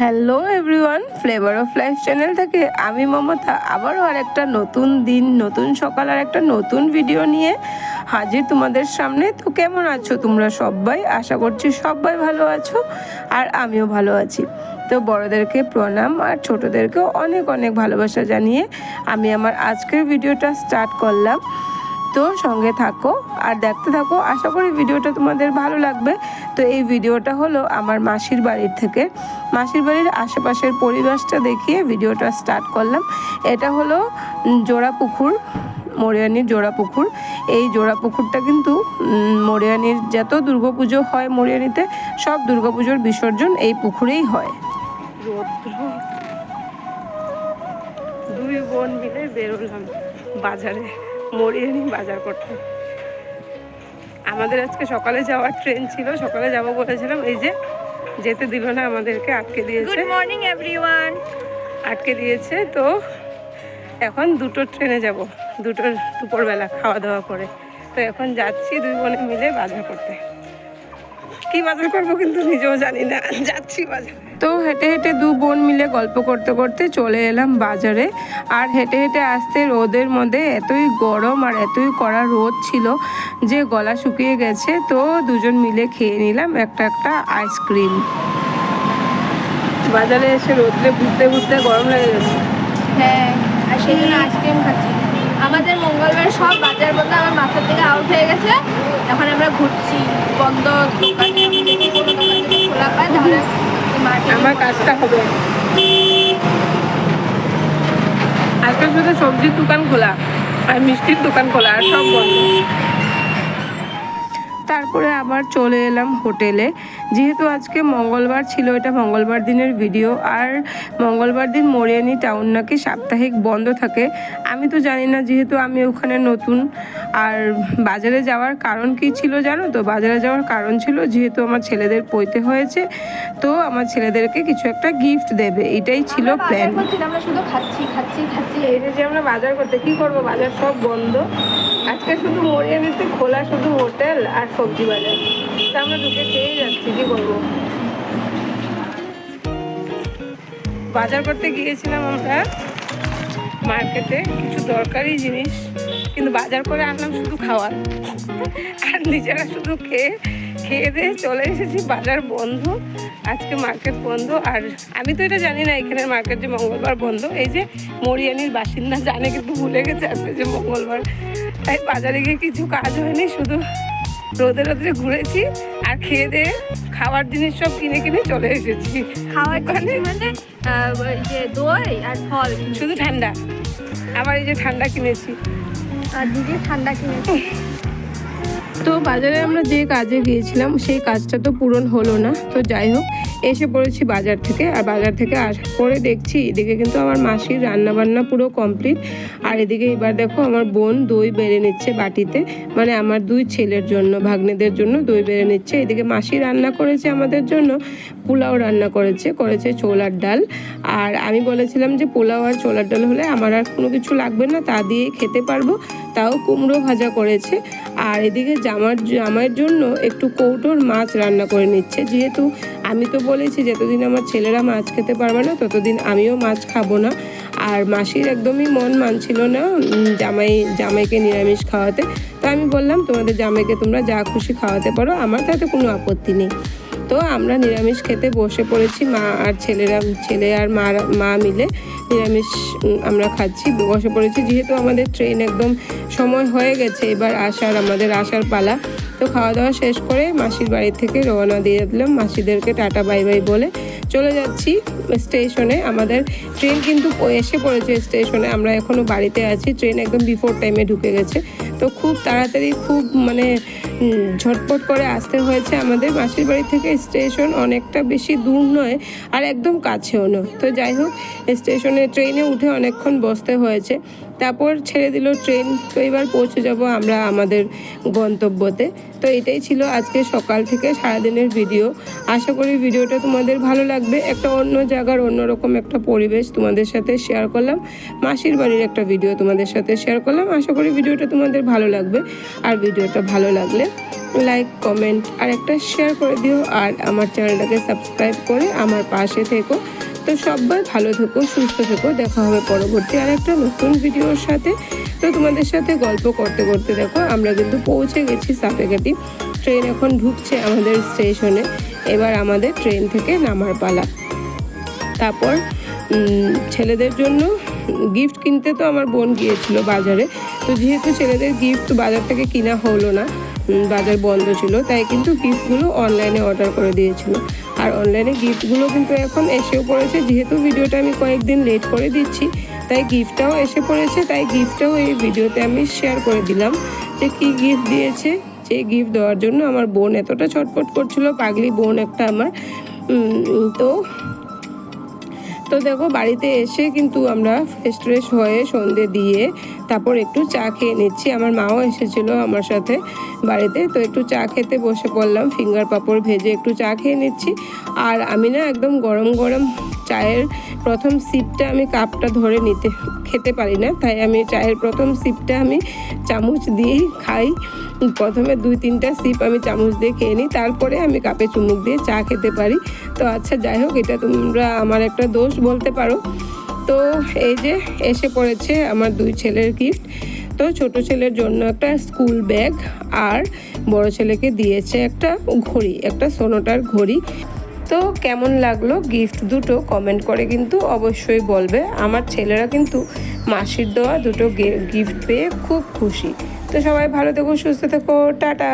Hello everyone flavour of life channel থেকে আমি মমতা আবারও আর একটা নতুন দিন, নতুন সকাল আর একটা নতুন ভিডিও নিয়ে হাজির তোমাদের সামনে। তো কেমন আছো তোমরা সবাই? আশা করছি সবাই ভালো আছো আর আমিও ভালো আছি। তো বড়োদেরকে প্রণাম আর ছোটোদেরকেও অনেক অনেক ভালোবাসা জানিয়ে আমি আমার আজকের ভিডিওটা স্টার্ট করলাম। তো সঙ্গে থাকো আর দেখতে থাকো। আশা করি ভিডিওটা তোমাদের ভালো লাগবে। তো এই ভিডিওটা হলো আমার মাসির বাড়ির থেকে। মাসির বাড়ির আশেপাশের পরিবেশটা দেখিয়ে ভিডিওটা স্টার্ট করলাম। এটা হলো জোড়া পুকুর মরিয়ানির জোড়া পুকুর এই জোড়া পুকুরটা কিন্তু মরিয়ানির যত দুর্গাপুজো হয় মরিয়ানিতে, সব দুর্গাপুজোর বিসর্জন এই পুকুরেই হয়। দুই বোন মিলে বেরোলাম বাজারে, মরিয়ানি বাজার করতে। আমাদের আজকে সকালে যাওয়ার ট্রেন ছিল, সকালে যাব বলেছিলাম, এই যে যেতে দিল না আমাদেরকে আটকে দিয়েছে। গুড মর্নিং এভরিওয়ান আটকে দিয়েছে তো এখন দুটো ট্রেনে যাব দুটোর দুপুরবেলা খাওয়া দাওয়া করে। তো এখন যাচ্ছি দুই বোনে মিলে বাজার করতে। কি বাজার করব কিন্তু নিজেও জানি না। যাচ্ছি বাজার। তো হেঁটে হেঁটে দু বোন মিলে গল্প করতে করতে চলে এলাম বাজারে। আর হেঁটে হেঁটে আসতে রোদের মধ্যে এতই গরম আর এতই কড়া রোদ ছিল যে গলা শুকিয়ে গেছে। তো দুজন মিলে খেয়ে নিলাম একটা একটা আইসক্রিম। বাজারে এসে রোদলে ঘুরতে ঘুরতে গরম লেগে গেছে। হ্যাঁ আর সেই জন্য আইসক্রিম খাচ্ছি। আমাদের মঙ্গলবার সব বাজার বলতে আমার মাথার থেকে আউট হয়ে গেছে। এখন আমরা ঘুরছি, বন্ধ খোলা তাহলে আমার কাজটা হবে। আজকে শুধু সবজির দোকান খোলা আর মিষ্টির দোকান খোলা আর সব বন্ধ। তারপরে আবার চলে এলাম হোটেলে। যেহেতু আজকে মঙ্গলবার ছিল এটা মঙ্গলবার দিনের ভিডিও। আর মঙ্গলবার দিন মরিয়ানি টাউন নাকি সাপ্তাহিক বন্ধ থাকে। আমি তো জানি না যেহেতু আমি ওখানে নতুন। আর বাজারে যাওয়ার কারণ কি ছিল জানো তো? বাজারে যাওয়ার কারণ ছিল যেহেতু আমার ছেলেদের পইতে হয়েছে তো আমার ছেলেদেরকে কিছু একটা গিফট দেবে। এটাই ছিল প্ল্যান আমরা শুধু খাচ্ছি খাচ্ছি খাচ্ছি। এই যে আমরা বাজার করতে কি করব? বাজার সব বন্ধ। আজকে শুধু মরিয়ানিতে খোলা শুধু হোটেল আর সবজি বাজার। তা আমরা ঢুকে খেয়েই যাচ্ছি, কি করব বাজার করতে গিয়েছিলাম আমরা মার্কেটে কিছু দরকারি জিনিস, কিন্তু বাজার করে আনলাম শুধু খাওয়ার। আর নিজেরা শুধু খেয়ে খেয়ে দিয়ে চলে এসেছি, বাজার বন্ধ, আজকে মার্কেট বন্ধ। আর আমি তো এটা জানি না এখানের মার্কেট যে মঙ্গলবার বন্ধ, এই যে মরিয়ানির বাসিন্দা জানে কিন্তু ভুলে গেছে আজকে যে মঙ্গলবার। তাই বাজারে গিয়ে কিছু কাজ হয়নি শুধু রোদে রোদে ঘুরেছি আর খেয়ে দিয়ে খাওয়ার জিনিস সব কিনে কিনে চলে এসেছি। খাওয়ার দোকানে। মানে যে দই আর ফল। শুধু ঠান্ডা। আবার এই যে ঠান্ডা কিনেছি। আর দিদি ঠান্ডা কিনেছি। তো বাজারে আমরা যে কাজে গিয়েছিলাম, সেই কাজটা তো পূরণ হলো না। তো যাই হোক, এসে পড়েছি বাজার থেকে আর বাজার থেকে আসার পরে দেখছি, এদিকে কিন্তু আমার মাসির রান্না বান্না পুরো কমপ্লিট। আর এদিকে এবার দেখো আমার বোন দই বেড়ে নিচ্ছে বাটিতে মানে আমার দুই ছেলের জন্য, ভাগ্নেদের জন্য দই বেড়ে নিচ্ছে। এদিকে মাসি রান্না করেছে আমাদের জন্য, পোলাও রান্না করেছে করেছে ছোলার ডাল। আর আমি বলেছিলাম যে পোলাও আর ছোলার ডাল হলে আমার আর কোনো কিছু লাগবে না, তা দিয়ে খেতে পারব, তাও কুমড়ো ভাজা করেছে। আর এদিকে জামার আমার জন্য একটু কৌটোর মাছ রান্না করে নিচ্ছে। যেহেতু আমি তো বলেছি যতদিন আমার ছেলেরা মাছ খেতে পারবে না, ততদিন আমিও মাছ খাব না। আর মাসির একদমই মন মানছিল না জামাই, জামাইকে নিরামিষ খাওয়াতে। তো আমি বললাম, তোমাদের জামাইকে তোমরা যা খুশি খাওয়াতে পারো, আমার তাতে কোনো আপত্তি নেই। তো আমরা নিরামিষ খেতে বসে পড়েছি মা আর ছেলেরা, ছেলে আর মা মা মিলে। নিরামিষ আমরা খাচ্ছি, বসে পড়েছি। যেহেতু আমাদের ট্রেন একদম সময় হয়ে গেছে, এবার আসার, আমাদের আসার পালা। তো খাওয়া দাওয়া শেষ করে মাসির বাড়ি থেকে রওনা দিয়ে দিলাম। মাসিদেরকে টাটা, বাই বাই বলে চলে যাচ্ছি স্টেশনে আমাদের ট্রেন কিন্তু এসে পড়েছে স্টেশনে আমরা এখনও বাড়িতে আছি। ট্রেন একদম বিফোর টাইমে ঢুকে গেছে। তো খুব তাড়াতাড়ি, খুব মানে ঝটপট করে আসতে হয়েছে আমাদের। মাসির বাড়ি থেকে স্টেশন অনেকটা বেশি দূর নয় আর একদম কাছেও নয়। তো যাই হোক, স্টেশনে ট্রেনে উঠে অনেকক্ষণ বসতে হয়েছে। তারপর ছেড়ে দিল ট্রেন। তো এবার পৌঁছে যাব আমরা আমাদের গন্তব্যতে। তো এটাই ছিল আজকে সকাল থেকে সারাদিনের ভিডিও। আশা করি ভিডিওটা তোমাদের ভালো লাগবে। একটা অন্য জায়গার অন্যরকম একটা পরিবেশ তোমাদের সাথে শেয়ার করলাম। মাসির বাড়ির একটা ভিডিও তোমাদের সাথে শেয়ার করলাম। আশা করি ভিডিওটা তোমাদের ভালো লাগবে আর ভিডিওটা ভালো লাগলে লাইক কমেন্ট আর একটা শেয়ার করে দিও আর আমার চ্যানেলটাকে সাবস্ক্রাইব করে আমার পাশে থেকো। তো সবাই ভালো থেকো, সুস্থ থেকো, দেখা হবে পরবর্তী আর একটা নতুন ভিডিওর সাথে। তো তোমাদের সাথে গল্প করতে করতে দেখো, আমরা কিন্তু পৌঁছে গেছি সাপেঘাটি। ট্রেন এখন ঢুকছে আমাদের স্টেশনে এবার আমাদের ট্রেন থেকে নামার পালা। তারপর ছেলেদের জন্য গিফট কিনতে তো আমার বোন গিয়েছিল বাজারে। তো যেহেতু ছেলেদের গিফট বাজার থেকে কিনা হলো না বাজার বন্ধ ছিল, তাই কিন্তু গিফটগুলো অনলাইনে অর্ডার করে দিয়েছিল। আর অনলাইনে গিফটগুলো কিন্তু এখন এসেও পড়েছে। যেহেতু ভিডিওটা আমি কয়েকদিন লেট করে দিচ্ছি, তাই গিফটটাও এসে পড়েছে, তাই গিফটটাও এই ভিডিওতে আমি শেয়ার করে দিলাম যে কী গিফট দিয়েছে। যে গিফট দেওয়ার জন্য আমার বোন এতটা ছটফট করছিল, পাগলি বোন একটা আমার। তো তো দেখো, বাড়িতে এসে কিন্তু আমরা ফ্রেশ ট্রেশ হয়ে সন্ধে দিয়ে তারপর একটু চা খেয়ে নিচ্ছি। আমার মাও এসেছিল আমার সাথে বাড়িতে, তো একটু চা খেতে বসে পড়লাম, ফিঙ্গার পাপড় ভেজে একটু চা খেয়ে নিচ্ছি। আর আমি না একদম গরম গরম চায়ের প্রথম সিপটা আমি কাপটা ধরে নিতে, খেতে পারি না। তাই আমি চায়ের প্রথম সিপটা আমি চামচ দিয়েই খাই। প্রথমে দুই, তিনটা সিপ আমি চামচ দিয়ে খেয়ে নিই। তারপরে আমি কাপে চুমুক দিয়ে চা খেতে পারি। তো আচ্ছা যাই হোক, এটা তোমরা আমার একটা দোষ বলতে পারো। তো এই যে এসে পড়েছে আমার দুই ছেলের গিফট তো ছোট ছেলের জন্য একটা স্কুল ব্যাগ আর বড় ছেলেকে দিয়েছে একটা ঘড়ি, একটা সোনোটার ঘড়ি। তো কেমন লাগল গিফট দুটো? কমেন্ট করে কিন্তু অবশ্যই বলবে। আমার ছেলেরা কিন্তু মাসির দেওয়া দুটো গিফট পেয়ে খুব খুশি। তো সবাই ভালো থেকো, সুস্থ থেকো, টাটা!